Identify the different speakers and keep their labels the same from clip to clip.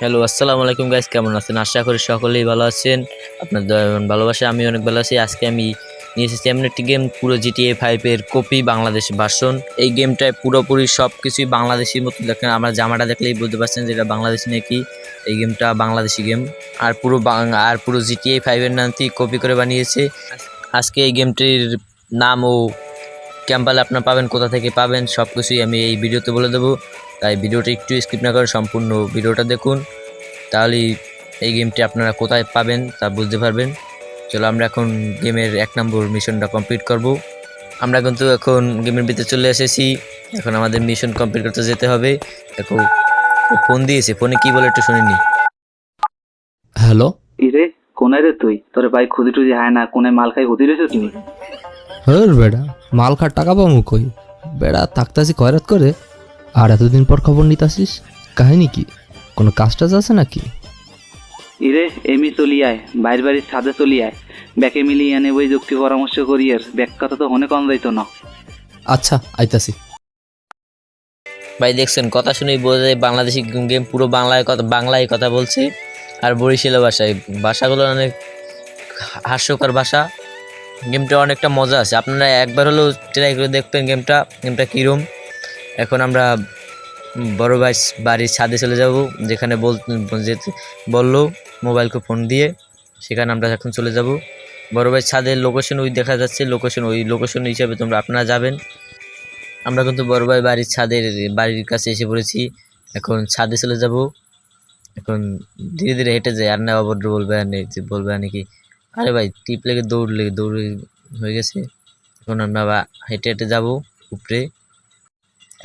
Speaker 1: Hello আসসালামু আলাইকুম guys কেমন আছেন? আশা করি সকলেই ভালো আছেন। আপনার ভালোবাসা, আমি অনেক ভালো আছি। আজকে আমি নিয়ে এসেছি এমন একটি গেম পুরো জিটিএ ফাইভের কপি বাংলাদেশি ভার্সন এই গেমটায় পুরোপুরি সব কিছুই বাংলাদেশির মতো। দেখেন, আমরা জামাটা দেখলেই বুঝতে পারছেন যে এটা বাংলাদেশি নাকি। এই গেমটা বাংলাদেশি গেম আর পুরো আর পুরো জিটিএ ফাইভের নামটি কপি করে বানিয়েছে। আজকে এই গেমটির নাম ও ক্যাম্পালে আপনার পাবেন, কোথা থেকে পাবেন সব কিছুই আমি এই ভিডিওতে বলে দেবো। তাই ভিডিওটা একটু স্কিপ না করে সম্পূর্ণ ভিডিওটা দেখুন। তাহলেই এই গেমটি আপনারা কোথায় পাবেন তা বুঝতে পারবেন। চলো আমরা এখন গেমের এক নম্বর মিশনটা কমপ্লিট করব। আমরা কিন্তু এখন গেমের ভিতরে চলে এসেছি। এখন আমাদের মিশন কমপ্লিট করতে যেতে হবে। দেখো ও ফোন দিয়েছে। ফোনে কি বলে একটু শুনিনি।
Speaker 2: হ্যালো?
Speaker 3: ইরে কোনায় রে তুই? তোর ভাই খুদি টুদি হায় না কোনায় মাল খাই হুদি রেছিস নি
Speaker 2: হর বেড়া মাল খার টাকা পাবো কই? বেড়া থাকতাছি কয়রাত করে। আর এতদিন পর খবর নিতাসিস কাহিনী কি? কোনো কাজ টাজ আছে নাকি?
Speaker 3: ইরে এমি চলি আয় বাইর বাড়ির ছাদে চলি আয় ব্যাকে মিলিয়ে এনে বই যুক্তি পরামর্শ করি আর ব্যাক কথা তো হনে কম যাইতো না।
Speaker 2: আচ্ছা আইতাছি।
Speaker 1: ভাই দেখছেন কথা শুনেই বোঝা যায় বাংলাদেশি গেম পুরো বাংলায় কথা বাংলায় কথা বলছে। আর বরিশালের ভাষায় ভাষাগুলো অনেক হাস্যকর ভাষা। গেমটা অনেকটা মজা আছে। আপনারা একবার হলেও ট্রাই করে দেখবেন গেমটা গেমটা কীরম। এখন আমরা বড় ভাই বাড়ির ছাদে চলে যাব, যেখানে বল যেতে বলল মোবাইলকে ফোন দিয়ে, সেখানে আমরা এখন চলে যাব। বড় ভাই ছাদের লোকেশন ওই দেখা যাচ্ছে লোকেশন ওই লোকেশন হিসাবে তোমরা আপনারা যাবেন। আমরা কিন্তু বড় ভাই বাড়ির ছাদের, বাড়ির কাছে এসে পড়েছি। এখন ছাদে চলে যাব। এখন ধীরে ধীরে হেঁটে যায় আর না অভদ্র বলবে আর নেই, যে বলবে আর নাকি আরে ভাই, টিপ লেগে দৌড় লেগে, দৌড়ে হয়ে গেছে। এখন আমরা হেঁটে হেঁটে যাব উপরে।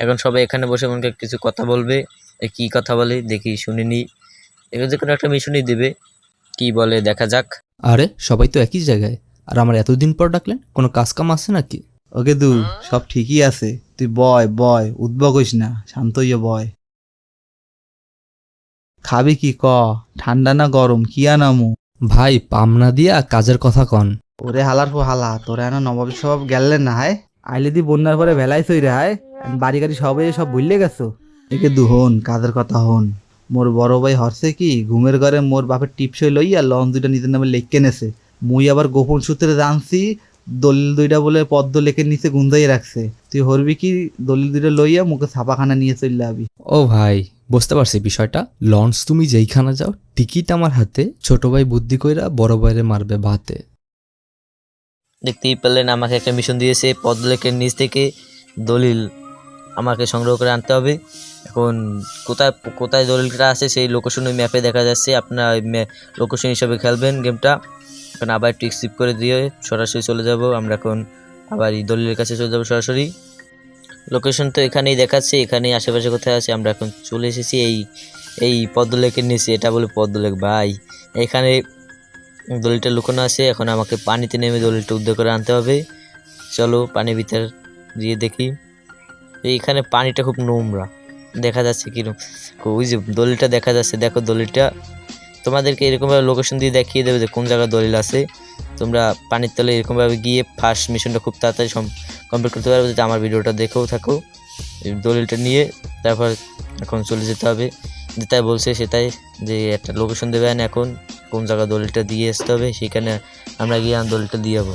Speaker 1: এখন সবাই এখানে বসে মনে কিছু কথা বলবে এ কী কথা বলে দেখি শুনিনি এবার যে কোনো একটা মিশনই দেবে কি বলে দেখা যাক।
Speaker 2: আরে সবাই তো একই জায়গায়। আর আমার এতদিন পর ডাকলেন কোনো কাজ কাম আছে নাকি?
Speaker 4: ওকে দু সব ঠিকই আছে। তুই বয় বয় উদ্ভব হইস না শান্ত হইয়া বয়। খাবি কি ক? ঠান্ডা না গরম? কি আনামু?
Speaker 2: ভাই পামনা দিয়া কাজের কথা কন।
Speaker 4: ওরে হালার পো হালা তোরা এনা নবাব সব গেলেন না হায়। আইলে দি বন্যার পরে ভেলাই সই রে হায়। বাড়ি গাড়ি সবাই সব ভুললে গেছো? একে দু হন কাজের কথা হন? মোর বড় ভাই হরছে কি ঘুমের ঘরে মোর বাপের টিপসই লইয়া লঞ্চ দুইটা নিজের নামে লেখকে নেছে। মুই আবার গোপন সূত্রে জানছি দলিল দুইটা বলে পদ্ম লেখে নিচে গুন্দাই রাখছে। তুই হরবি কি দলিল দুইটা লইয়া মুখে ছাপাখানা নিয়ে চললে আবি।
Speaker 2: ও ভাই বুঝতে পারছি বিষয়টা। লঞ্চ তুমি যেইখানে যাও টিকিট আমার হাতে ছোট ভাই বুদ্ধি কইরা বড় ভাইরে মারবে ভাতে।
Speaker 1: দেখতেই পেলেন আমাকে একটা মিশন দিয়েছে পদলেখের নিচ থেকে দলিল। আমাকে সংগ্রহ করে আনতে হবে। এখন কোথায় কোথায় দলিলটা আছে সেই লোকেশন ওই ম্যাপে দেখা যাচ্ছে। আপনার ওই লোকেশন হিসাবে খেলবেন গেমটা এখন আবার একটু স্কিপ করে দিয়ে সরাসরি চলে যাব। আমরা এখন আবার এই দলিলের কাছে চলে যাব সরাসরি। লোকেশন তো এখানেই দেখাচ্ছে, এখানেই আশেপাশে কোথায় আছে, আমরা এখন চলে এসেছি এই এই পদ্মলেখের নিচে। এটা বলে পদ্মলেখ ভাই। এখানে দলিলটা লুকানো আছে। এখন আমাকে পানিতে নেমে দলিলটা উদ্ধার করে আনতে হবে। চলো পানির ভিতর দিয়ে দেখি। এইখানে পানিটা খুব নোংরা। দেখা যাচ্ছে কীরকম ওই যে দলিলটা দেখা যাচ্ছে, দেখো দলিলটা। তোমাদেরকে এরকমভাবে লোকেশন দিয়ে দেখিয়ে দেবে যে কোন জায়গায় দলিল আছে। তোমরা পানির তলে এরকমভাবে গিয়ে ফার্স্ট মিশনটা খুব তাড়াতাড়ি কমপ্লিট করতে পারবে। যাতে আমার ভিডিওটা দেখেও থাকো। দলিলটা নিয়ে তারপর এখন চলে যেতে হবে। যেটাই বলছে সেটাই যে একটা লোকেশন দেবেন এখন। কোন জায়গায় দলিলটা দিয়ে আসতে হবে সেখানে আমরা গিয়ে দলিলটা দিয়ে যাব।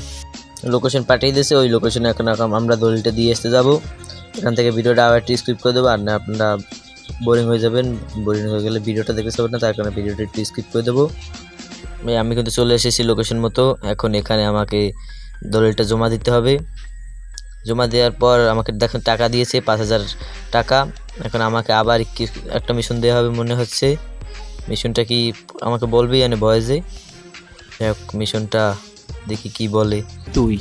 Speaker 1: লোকেশন পাঠিয়ে দিয়েছে, ওই লোকেশনে এখন আমরা দলিলটা দিয়ে আসতে যাব। এখান থেকে ভিডিওটা আবার একটু স্কিপ করে দেবো, আর না আপনারা বোরিং হয়ে যাবেন বোরিং হয়ে গেলে ভিডিওটা দেখতে পাবেন না, তার কারণে ভিডিওটা একটু স্কিপ করে দেবো। আমি কিন্তু চলে এসেছি লোকেশন মতো, এখন এখানে আমাকে দলিলটা জমা দিতে হবে। জমা দেওয়ার পর আমাকে দেখেন টাকা দিয়েছে, পাঁচ হাজার টাকা। এখন আমাকে আবার একটা মিশন দেওয়া হবে মনে হচ্ছে। মিশনটা কি আমাকে বলবি মানে ভয়েসে যাই হোক মিশনটা দেখি কি বলে।
Speaker 4: তুই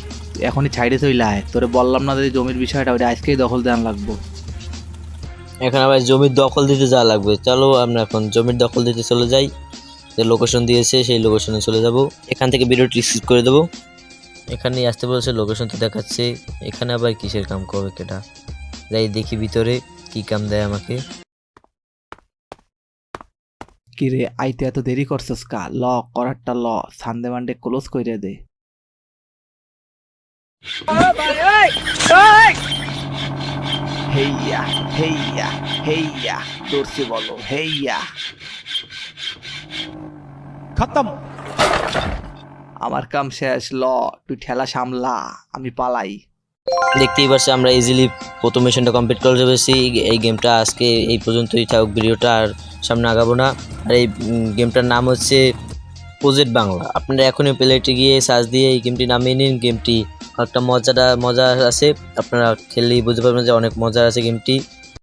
Speaker 4: এখনই ছাইড়ে চইলে আয় তোরে বললাম না যে জমির বিষয়টা ওটা আজকেই দখল দেওয়ান লাগবো।
Speaker 1: এখন আবার জমির দখল দিতে যা লাগবে। চলো আমরা এখন জমির দখল দিতে চলে যাই। যে লোকেশন দিয়েছে সেই লোকেশনে চলে যাব। এখান থেকে ভিডিওটি স্কিপ করে দেবো। এখানেই আসতে বলেছে লোকেশন তো দেখাচ্ছে। এখানে আবার কিসের কাম করবে কেটা যাই দেখি ভিতরে কি কাম দেয় আমাকে।
Speaker 4: কি রে আইতে এত দেরি করছস কা? ল করারটা ল। সানডে মানডে ক্লোজ কইরে দে। হেইয়া হেইয়া হেইয়া বলো হেইয়া।
Speaker 5: খতম।
Speaker 4: আমার কাম শেষ ল তুই ঠেলা সামলা আমি পালাই।
Speaker 1: দেখতেই পারছি আমরা ইজিলি প্রথম মিশনটা কমপ্লিট করে ফেলেছি। এই গেমটা আজকে এই পর্যন্তই থাকুক ভিডিওটা আর সামনে আগাবো না। আর এই গেমটার নাম হচ্ছে প্রজেক্ট বাংলা আপনারা এখনই প্লেটে গিয়ে সার্চ দিয়ে এই গেমটি নামিয়ে নিন। গেমটি একটা মজাটা মজা আছে। আপনারা খেললেই বুঝতে পারবেন যে অনেক মজা আছে গেমটি।